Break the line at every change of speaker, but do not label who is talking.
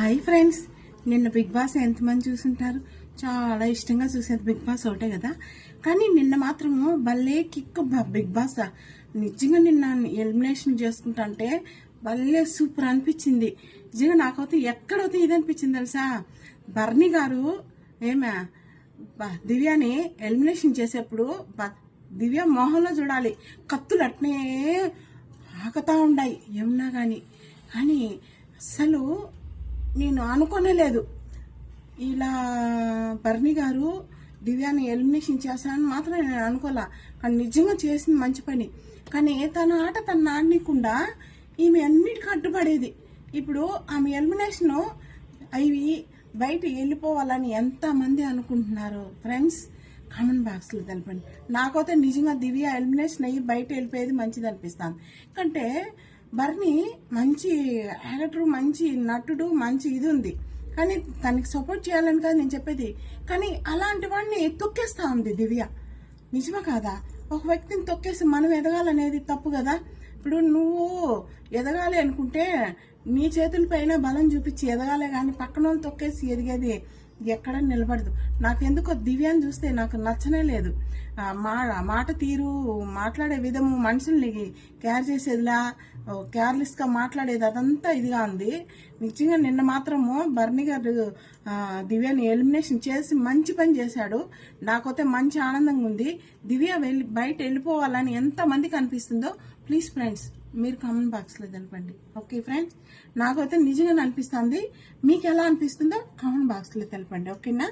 Hi friends నిన్న Bigg Boss ఎంతమంది చూసుంటారు? చాలా ఇష్టంగా చూసేది బిగ్ బాస్ ఒకటే కదా. కానీ నిన్న మాత్రము భలే కిక్ బిగ్ బాస్ నిజంగా నిన్న ఎలిమినేషన్ చేసుకుంటా అంటే భలే సూపర్ అనిపించింది. నిజంగా నాకైతే ఎక్కడైతే ఇది అనిపించింది తెలుసా? బర్ణి గారు ఏమే దివ్యాని ఎలిమినేషన్ చేసేప్పుడు బ- దివ్య మొహంలో చూడాలి. కత్తులు అట్నే ఆకతా ఉన్నాయి ఏమన్నా కానీ కానీ అసలు నేను అనుకోనే లేదు ఇలా భరణి గారు దివ్యాని ఎలిమినేషన్ చేస్తానని మాత్రం నేను అనుకోలే. కానీ నిజంగా చేసింది మంచి పని. కానీ తన ఆట తన ఆడనీయకుండా ఈమె అన్నిటికీ అడ్డుపడేది ఇప్పుడు ఆమె ఎలిమినేషన్ అవి బయట వెళ్ళిపోవాలని ఎంతమంది అనుకుంటున్నారు? ఫ్రెండ్స్ కామెంట్ బాక్స్లో తెలపండి. నాకైతే నిజంగా దివ్య ఎలిమినేషన్ అయ్యి బయట వెళ్ళిపోయేది మంచిది అనిపిస్తాను ఎందుకంటే బర్నీ మంచి యాక్టర్ మంచి నటుడు మంచి ఇది ఉంది కానీ తనకి సపోర్ట్ చేయాలని కాదు నేను చెప్పేది. కానీ అలాంటి వాడిని తొక్కేస్తా ఉంది దివ్య. నిజమా కాదా? ఒక వ్యక్తిని తొక్కేసి మనం ఎదగాలనేది తప్పు కదా? ఇప్పుడు నువ్వు ఎదగాలి అనుకుంటే నీ చేతులపైన బలం చూపించి ఎదగాలే కానీ పక్కన వాళ్ళు తొక్కేసి ఎదిగేది ఎక్కడ నిలబడదు. నాకెందుకో దివ్యాన్ని చూస్తే నాకు నచ్చనే లేదు. మా మాట తీరు మాట్లాడే విధము మనుషుల్ని కేర్ చేసేదిలా కేర్లెస్గా మాట్లాడేది అదంతా ఇదిగా ఉంది. నిజంగా నిన్న మాత్రము బర్ని గారు దివ్యని దివ్యాని ఎలిమినేషన్ చేసి మంచి పని చేశాడు. నాకైతే మంచి ఆనందంగా ఉంది. దివ్య వెళ్ళి బయట వెళ్ళిపోవాలని ఎంతమందికి అనిపిస్తుందో ప్లీజ్ ఫ్రెండ్స్ మీరు కామెంట్ బాక్స్లో తెలపండి. ఓకే ఫ్రెండ్స్ నాకైతే నిజంగా అనిపిస్తుంది. మీకు ఎలా అనిపిస్తుందో కామెంట్ బాక్స్లో తెలపండి. ఓకేనా